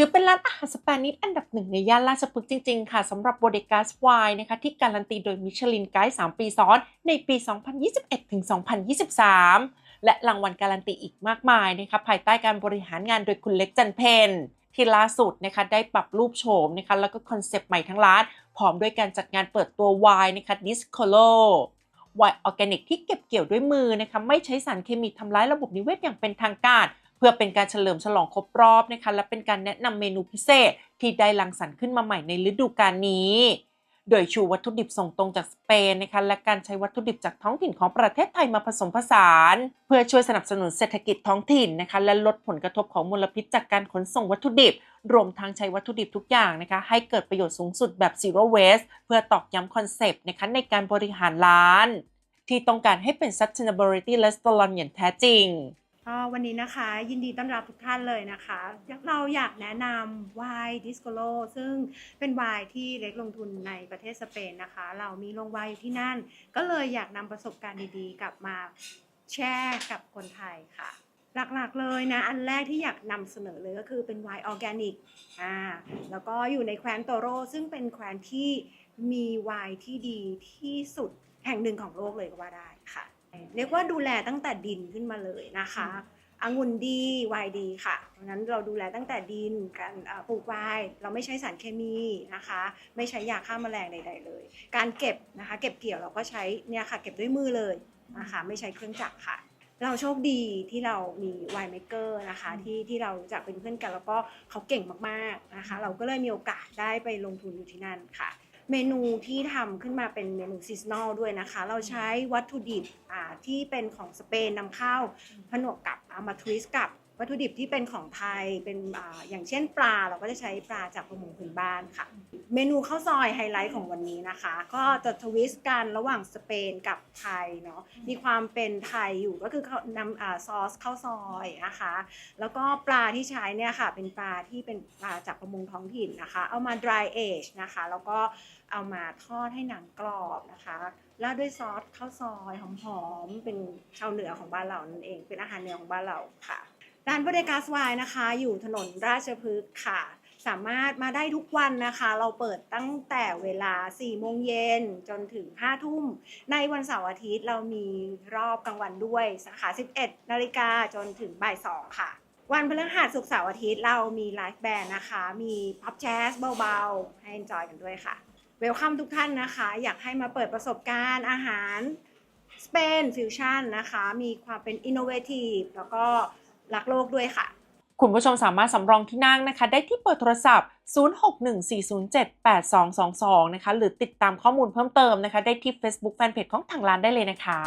ถือเป็นร้านอาหารสเปนิชอันดับหนึ่งในย่านราชพฤกษ์จริง ๆ ค่ะสำหรับ b o d e g a s Wine นะคะที่การันตีโดยมิชลินไกด์3ปีซ้อน ในปี 2021ถึง2023 และรางวัลการันตีอีกมากมายนะคะภายใต้การบริหารงานโดยคุณเล็กจันเพนที่ล่าสุดนะคะได้ปรับรูปโฉมนะคะแล้วก็คอนเซปต์ใหม่ทั้งร้าน พร้อมด้วยการจัดงานเปิดตัวไวน์นะคะ Discolo ไวน์ออร์แกนิกที่เก็บเกี่ยวด้วยมือนะคะไม่ใช้สารเคมีทำร้ายระบบนิเวศอย่างเป็นทางการ เพื่อเป็นการเฉลิมฉลองครบรอบนะคะและเป็นการแนะนำเมนูพิเศษที่ได้รังสรรค์ขึ้นมาใหม่ในฤดูกาลนี้ โดยชูวัตถุดิบส่งตรงจากสเปนนะคะและการใช้วัตถุดิบจากท้องถิ่นของประเทศไทยมาผสมผสาน เพื่อช่วยสนับสนุนเศรษฐกิจท้องถิ่นนะคะและลดผลกระทบของมลพิษจากการขนส่งวัตถุดิบ รวมทั้งใช้วัตถุดิบทุกอย่างนะคะให้เกิดประโยชน์สูงสุดแบบ zero waste เพื่อตอกย้ำคอนเซปต์นะคะในการบริหารร้าน ที่ต้องการให้เป็น sustainability restaurant อย่างแท้จริง ก็วันนี้นะคะยินดีต้อนรับทุกท่านเลยนะคะ เราอยากแนะนำไวน์ดิสโกโลซึ่งเป็นไวน์ที่เล็กลงทุนในประเทศสเปนนะคะ เรามีโรงไวน์อยู่ที่นั่น ก็เลยอยากนำประสบการณ์ดีๆ กลับมาแชร์กับคนไทยค่ะ หลักๆเลยนะ อันแรกที่อยากนำเสนอเลยก็คือเป็นไวน์ออร์แกนิกอ่าแล้วก็อยู่ในแคว้นโตโร ซึ่งเป็นแคว้นที่มีไวน์ที่ดีที่สุดแห่งหนึ่งของโลกเลยก็ว่าได้ค่ะ เรียกว่าดูแลตั้งแต่ดินขึ้นมาเลยนะคะองุ่นดีไวน์ดีค่ะเพราะฉะนั้นเราดูแลตั้งแต่ดินการเอ่อปลูกไวน์เราไม่ใช้สารเคมีนะคะ ไม่ใช้ยาฆ่าแมลงใด ๆ เลย การเก็บนะคะ เก็บเกี่ยวเราก็ใช้เนี่ยค่ะ เก็บด้วยมือเลยนะคะ ไม่ใช้เครื่องจักรค่ะ เราโชคดีที่เรามีไวน์เมเกอร์นะคะ ที่ที่เรารู้จะเป็นเพื่อนกัน แล้วก็เขาเก่งมากๆนะคะ เราก็เลยมีโอกาสได้ไปลงทุนอยู่ที่นั่นค่ะ เมนูที่ทำขึ้นมาเป็นเมนูซีซันอลด้วยนะคะ เราใช้วัตถุดิบอ่าที่เป็นของสเปนนำเข้าผนวกกับเอามาทวิสต์กับ วัตถุดิบที่เป็นของไทยเป็นออย่างเช่นปลาเราก็จะใช้ปลาจากประมงพื้นบ้านค่ะ เมนูข้าวซอยไฮไลท์ของวันนี้นะคะ ก็จะทวิสต์กันระหว่างสเปนกับไทยเนาะมีความเป็นไทยอยู่ก็คือนำอซอสข้าวซอยนะคะ แล้วก็ปลาที่ใช้เนี่ยค่ะ เป็นปลาที่เป็นปลาจากประมงท้องถิ่นนะคะ เอามา dry age นะคะ แล้วก็เอามาทอดให้หนังกรอบนะคะแล้วด้วยซอสข้าวซอยหอมๆเป็นชาวเหนือของบ้านเรานั่นเอง เป็นอาหารเหนือของบ้านเราค่ะ ร้านบริการสวายนะคะ อยู่ถนนราชพฤกษ์ค่ะ สามารถมาได้ทุกวันนะคะ เราเปิดตั้งแต่เวลา 4 โมงเย็นจนถึง 5 ทุ่ม ในวันเสาร์อาทิตย์เรามีรอบกลางวันด้วยสาขา 11 นาฬิกาจนถึงบ่าย 2 ค่ะ วันพฤหัสศุกร์เสาร์อาทิตย์เรามีไลฟ์แบนด์นะคะ มีพับแจ๊สเบาๆ ให้ enjoy กันด้วยค่ะ เวลคัมทุกท่านนะคะ อยากให้มาเปิดประสบการณ์อาหารสเปนฟิวชั่นนะคะ มีความเป็นอินโนเวทีฟแล้วก็ รักโลกด้วยค่ะ คุณผู้ชมสามารถสำรองที่นั่งนะคะ ได้ที่เปิดโทรศัพท์ 0614078222 นะคะ หรือติดตามข้อมูลเพิ่มเติมนะคะ ได้ที่ Facebook Fanpage ของทางร้านได้เลยนะคะ